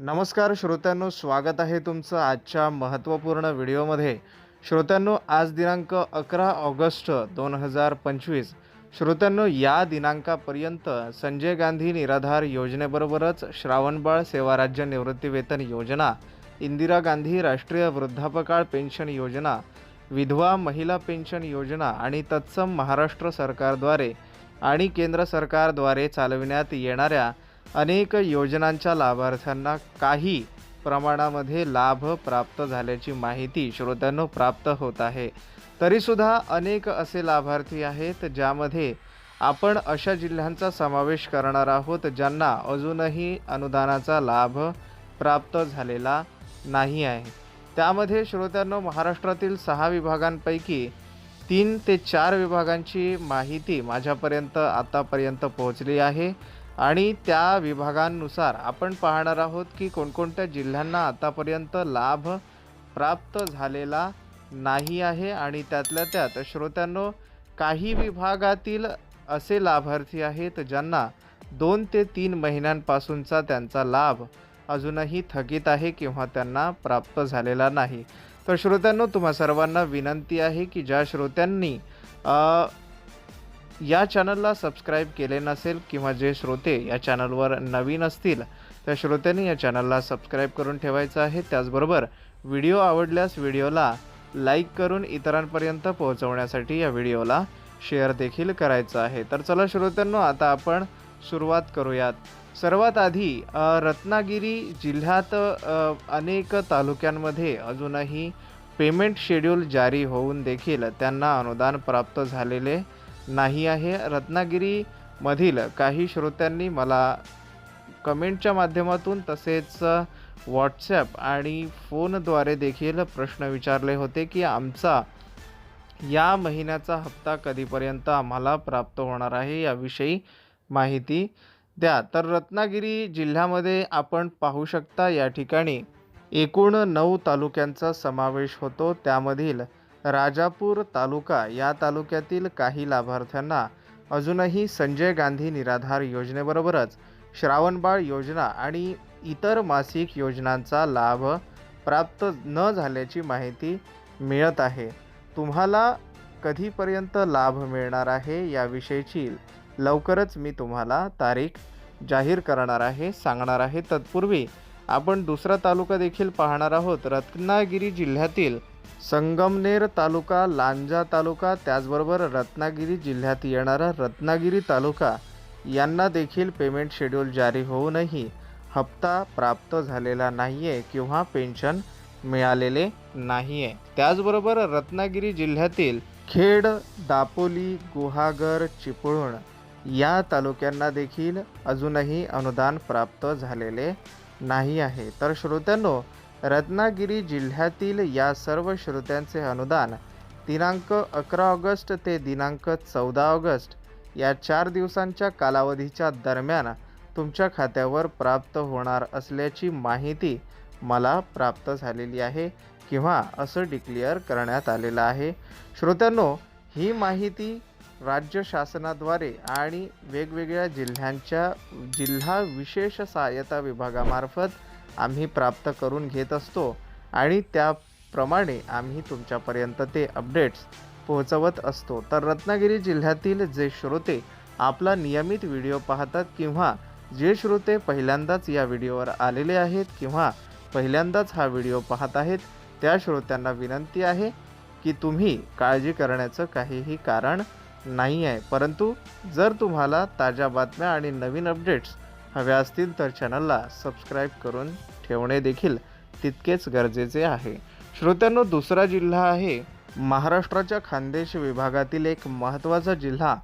नमस्कार श्रोत्यांनो स्वागत आहे तुमचं आजच्या महत्त्वपूर्ण व्हिडिओमध्ये. श्रोत्यांनो आज दिनांक अकरा ऑगस्ट दोन हजार पंचवीस. श्रोत्यांनो या दिनांकापर्यंत संजय गांधी निराधार योजनेबरोबरच श्रावणबाळ सेवा राज्य निवृत्तीवेतन योजना इंदिरा गांधी राष्ट्रीय वृद्धापकाळ पेन्शन योजना विधवा महिला पेन्शन योजना आणि तत्सम महाराष्ट्र सरकारद्वारे आणि केंद्र सरकारद्वारे चालविण्यात येणाऱ्या अनेक योजनांच्या लाभार्थ्यांना काही प्रमाणामध्ये लाभ प्राप्त झाल्याची माहिती श्रोत्यांनो प्राप्त होत आहे. तरीसुद्धा अनेक असे लाभार्थी आहेत ज्यामध्ये आपण अशा जिल्ह्यांचा समावेश करणार आहोत ज्यांना अजूनही अनुदानाचा लाभ प्राप्त झालेला नाही आहे. त्यामध्ये श्रोत्यांनो महाराष्ट्रातील सहा विभागांपैकी तीन ते चार विभागांची माहिती माझ्यापर्यंत आतापर्यंत पोहोचली आहे. आणि त्या विभागांनुसार आपण पाहणार आहोत की कोणकोणत्या जिल्ह्यांना आतापर्यंत लाभ प्राप्त झालेला नाही आहे आणि त्यातल्या त्यात श्रोत्यांनो काही विभागातील असे लाभार्थी आहेत ज्यांना दोन ते तीन महिन्यांपासूनचा त्यांचा लाभ अजूनही थकीत आहे किंवा त्यांना प्राप्त झालेला नाही. तर श्रोत्यांनो तुम्हा सर्वांना विनंती आहे की ज्या श्रोत्यांनी या चॅनलला सबस्क्राईब केले नसेल किंवा जे श्रोते या चॅनलवर नवीन असतील त्या श्रोत्यांनी या चॅनलला सबस्क्राईब करून ठेवायचं आहे. त्याचबरोबर व्हिडिओ आवडल्यास व्हिडिओला लाईक करून इतरांपर्यंत पोहोचवण्यासाठी या व्हिडिओला शेअर देखील करायचं आहे. तर चला श्रोत्यांनो आता आपण सुरुवात करूयात. सर्वात आधी रत्नागिरी जिल्ह्यात अनेक तालुक्यांमध्ये अजूनही पेमेंट शेड्यूल जारी होऊन देखील त्यांना अनुदान प्राप्त झालेले नाही आहे. रत्नागिरीमधील काही श्रोत्यांनी मला कमेंटच्या माध्यमातून तसेच व्हॉट्सॲप आणि फोनद्वारे देखील प्रश्न विचारले होते की आमचा या महिन्याचा हप्ता कधीपर्यंत आम्हाला प्राप्त होणार आहे याविषयी माहिती द्या. तर रत्नागिरी जिल्ह्यामध्ये आपण पाहू शकता या ठिकाणी एकूण नऊ तालुक्यांचा समावेश होतो. त्यामधील राजापूर तालुका या तालुक्यातील काही लाभार्थ्यांना अजूनही संजय गांधी निराधार योजनेबरोबरच श्रावणबाळ योजना आणि इतर मासिक योजनांचा लाभ प्राप्त न झाल्याची माहिती मिळत आहे. तुम्हाला कधीपर्यंत लाभ मिळणार आहे याविषयीची लवकरच मी तुम्हाला तारीख जाहीर करणार आहे सांगणार आहे. तत्पूर्वी आपण दुसरा तालुका देखील पाहणार आहोत. रत्नागिरी जिल्ह्यातील संगमनेर तालुका लांजा तालुका त्याचबरोबर रत्नागिरी जिल्ह्यात येणारा रत्नागिरी तालुका यांना देखील पेमेंट शेड्यूल जारी होऊनही हप्ता प्राप्त झालेला नाही आहे किंवा पेन्शन मिळालेले नाही आहे त्याचबरोबर रत्नागिरी जिल्ह्यातील खेड दापोली गुहागर चिपळूण या तालुक्यांना देखील अजूनही अनुदान प्राप्त झालेले नाही आहे. तर श्रोत्यांनो रत्नागिरी जिल्ह्यातील या सर्व श्रोत्यांचे अनुदान दिनांक अकरा ऑगस्ट ते दिनांक चौदा ऑगस्ट या चार दिवसांच्या कालावधीच्या दरम्यान तुमच्या खात्यावर प्राप्त होणार असल्याची माहिती मला प्राप्त झालेली आहे किंवा असं डिक्लेअर करण्यात आलेलं आहे. श्रोत्यांनो ही माहिती राज्य शासनाद्वारे आणि वेगवेगळ्या जिल्ह्यांच्या जिल्हा विशेष सहाय्यता विभागामार्फत आम्ही प्राप्त करून घेत असतो आणि त्याप्रमाणे आम्ही तुमच्यापर्यंत ते अपडेट्स पोहोचवत असतो. तर रत्नागिरी जिल्ह्यातील जे श्रोते आपला नियमित व्हिडिओ पाहतात किंवा जे श्रोते पहिल्यांदाच या व्हिडिओवर आलेले आहेत किंवा पहिल्यांदाच हा व्हिडिओ पाहत आहेत त्या श्रोत्यांना विनंती आहे की तुम्ही काळजी करण्याचं काहीही कारण नाही आहे. परंतु जर तुम्हाला ताज्या बातम्या आणि नवीन अपडेट्स हव्या असतील तर चॅनलला सबस्क्राईब करून ठेवणे देखील तितकेच गरजेचे आहे. श्रोत्यांनो दुसरा जिल्हा आहे. महाराष्ट्राच्या खानदेश विभागातील एक महत्त्वाचा जिल्हा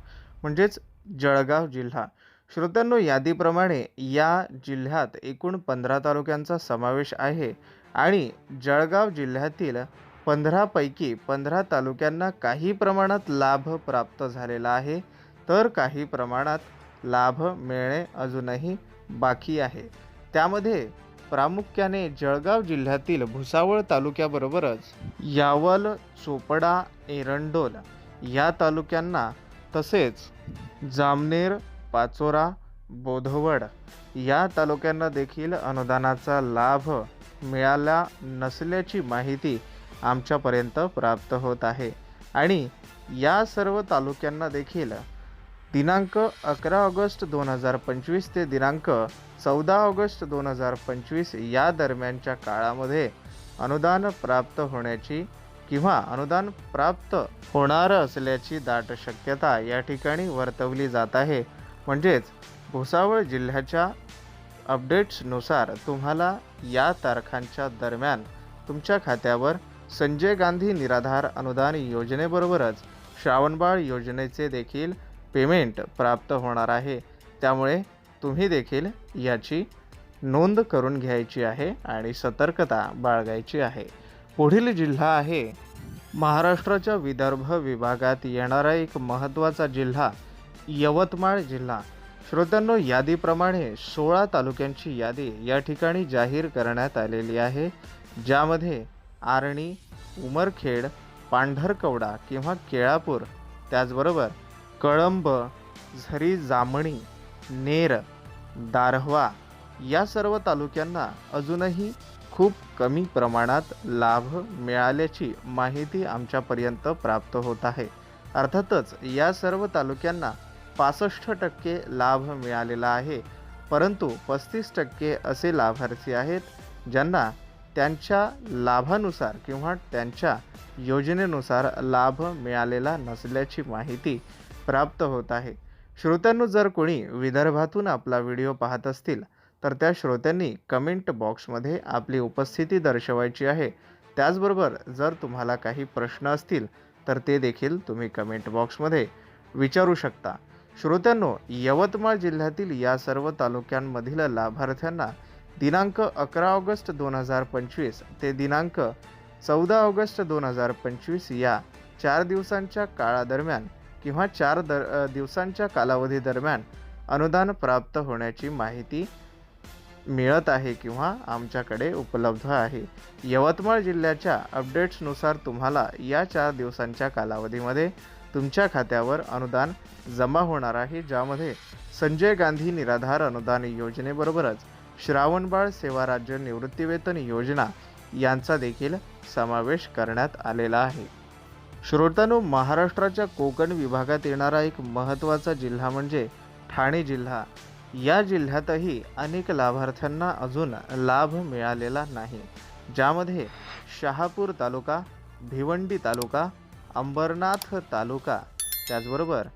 म्हणजेच जळगाव जिल्हा. श्रोत्यांनो यादीप्रमाणे या जिल्ह्यात एकूण पंधरा तालुक्यांचा समावेश आहे आणि जळगाव जिल्ह्यातील पंधरापैकी पंधरा तालुक्यांना काही प्रमाणात लाभ प्राप्त झालेला आहे तर काही प्रमाणात लाभ मिळणे अजूनही बाकी आहे. त्यामध्ये प्रामुख्याने जळगाव जिल्ह्यातील भुसावळ तालुक्याबरोबरच यावल चोपडा एरंडोल या तालुक्यांना तसेच जामनेर पाचोरा बोधवड या तालुक्यांना देखील अनुदानाचा लाभ मिळाला नसल्याची माहिती आमच्यापर्यंत प्राप्त होत आहे. आणि या सर्व तालुक्यांना देखील दिनांक अकरा ऑगस्ट दोन हजार पंचवीस ते दिनांक चौदा ऑगस्ट दोन हजार पंचवीस या दरम्यानच्या काळामध्ये अनुदान प्राप्त होण्याची किंवा अनुदान प्राप्त होणार असल्याची दाट शक्यता या ठिकाणी वर्तवली जात आहे. म्हणजेच भुसावळ जिल्ह्याच्या अपडेट्सनुसार तुम्हाला या तारखांच्या दरम्यान तुमच्या खात्यावर संजय गांधी निराधार अनुदान योजनेबरोबरच श्रावणबाळ योजनेचे देखील पेमेंट प्राप्त होणार आहे. त्यामुळे तुम्ही देखील याची नोंद करून घ्यायची आहे आणि सतर्कता बाळगायची आहे. पुढील जिल्हा आहे. महाराष्ट्राच्या विदर्भ विभागात येणारा एक महत्त्वाचा जिल्हा यवतमाळ जिल्हा. श्रोत्यांनो यादीप्रमाणे सोळा तालुक्यांची यादी या ठिकाणी जाहीर करण्यात आलेली आहे ज्यामध्ये आर्णी उमरखेड पांढरकवडा किंवा केळापूर. त्याचबरोबर कळंब झरी जामणी नेर दारव्हा या सर्व तालुक्यांना अजूनही खूप कमी प्रमाणात लाभ मिळाल्याची माहिती आमच्यापर्यंत प्राप्त होत आहे. अर्थातच या सर्व तालुक्यांना पासष्ट टक्के लाभ मिळालेला आहे. परंतु पस्तीस टक्के असे लाभार्थी आहेत ज्यांना त्यांच्या लाभानुसार किंवा त्यांच्या योजनेनुसार लाभ मिळालेला नसल्याची माहिती प्राप्त होत आहे. श्रोत्यांनो जर कोणी विदर्भातून आपला व्हिडिओ पाहत असतील तर त्या श्रोत्यांनी कमेंट बॉक्समध्ये आपली उपस्थिती दर्शवायची आहे. त्याचबरोबर जर तुम्हाला काही प्रश्न असतील तर ते देखील तुम्ही कमेंट बॉक्समध्ये विचारू शकता. श्रोत्यांनो यवतमाळ जिल्ह्यातील या सर्व तालुक्यांमधील लाभार्थ्यांना दिनांक अकरा ऑगस्ट दोन हजार पंचवीस ते दिनांक चौदा ऑगस्ट दोन हजार पंचवीस या चार दिवसांच्या काळादरम्यान किंवा चार दर दिवसांच्या कालावधीदरम्यान अनुदान प्राप्त होण्याची माहिती मिळत आहे किंवा आमच्याकडे उपलब्ध आहे. यवतमाळ जिल्ह्याच्या अपडेट्सनुसार तुम्हाला या चार दिवसांच्या कालावधीमध्ये तुमच्या खात्यावर अनुदान जमा होणार आहे ज्यामध्ये संजय गांधी निराधार अनुदान योजनेबरोबरच श्रावणबाळ सेवा राज्य निवृत्तीवेतन योजना यांचा देखील समावेश करण्यात आलेला आहे. श्रोतांनो महाराष्ट्राच्या कोकण विभागात येणारा एक महत्त्वाचा जिल्हा म्हणजे ठाणे जिल्हा. या जिल्ह्यातही अनेक लाभार्थ्यांना अजून लाभ मिळालेला नाही. ज्यामध्ये शहापूर तालुका भिवंडी तालुका अंबरनाथ तालुका त्याचबरोबर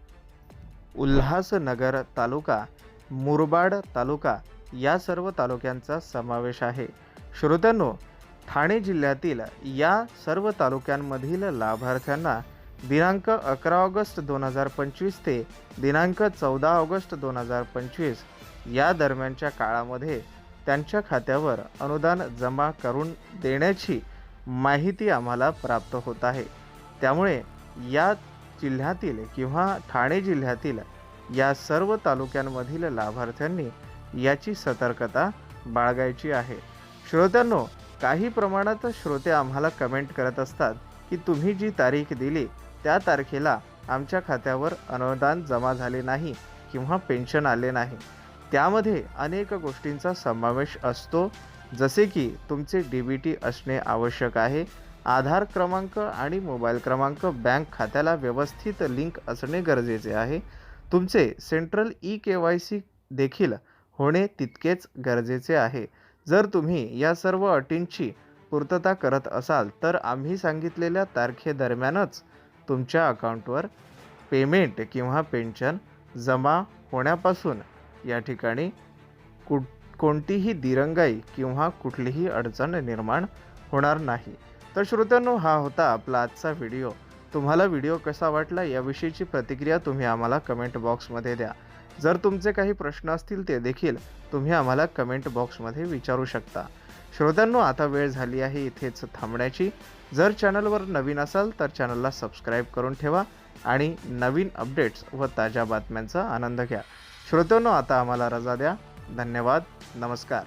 उल्हासनगर तालुका मुरबाड तालुका या सर्व तालुक्यांचा समावेश आहे. श्रोत्यांनो ठाणे जिल्ह्यातील या सर्व तालुक्यांमधील लाभार्थ्यांना दिनांक अकरा ऑगस्ट दोन हजार पंचवीस ते दिनांक चौदा ऑगस्ट दोन हजार पंचवीस या दरम्यानच्या काळामध्ये त्यांच्या खात्यावर अनुदान जमा करून देण्याची माहिती आम्हाला प्राप्त होत आहे. त्यामुळे या जिल्ह्यातील किंवा ठाणे जिल्ह्यातील या सर्व तालुक्यांमधील लाभार्थ्यांनी याची सतर्कता बाळगायची आहे. श्रोत्यांनो काही प्रमाणात श्रोते आम्हाला कमेंट करत असतात की तुम्ही जी तारीख दिली त्या तारखेला आमच्या खात्यावर अनुदान जमा झाले नाही किंवा पेन्शन आले नाही. त्यामध्ये अनेक गोष्टींचा समावेश असतो जसे की तुमचे डी बी टी असणे आवश्यक आहे आधार क्रमांक आणि मोबाईल क्रमांक बँक खात्याला व्यवस्थित लिंक असणे गरजेचे आहे तुमचे central E K Y C देखील होणे तितकेच गरजेचे आहे. जर तुम्ही या सर्व अटींची पूर्तता करत असाल तर आम्ही सांगितलेल्या तारखेदरम्यानच तुमच्या अकाउंटवर पेमेंट किंवा पेन्शन जमा होण्यापासून या ठिकाणी कुठ कोणतीही दिरंगाई किंवा कुठलीही अडचण निर्माण होणार नाही. तर श्रोत्यांनो हा होता आपला आजचा व्हिडिओ. तुम्हाला व्हिडिओ कसा वाटला याविषयीची प्रतिक्रिया तुम्ही आम्हाला कमेंट बॉक्समध्ये द्या. जर तुमचे काही प्रश्न असतील ते देखील तुम्ही आम्हाला कमेंट बॉक्समध्ये विचारू शकता. श्रोत्यांनो आता वेळ झाली आहे इथेच थांबण्याची. जर चॅनलवर नवीन असाल तर चॅनलला सबस्क्राईब करून ठेवा आणि नवीन अपडेट्स व ताज्या बातम्यांचा आनंद घ्या. श्रोत्यांनो आता आम्हाला रजा द्या. धन्यवाद. नमस्कार.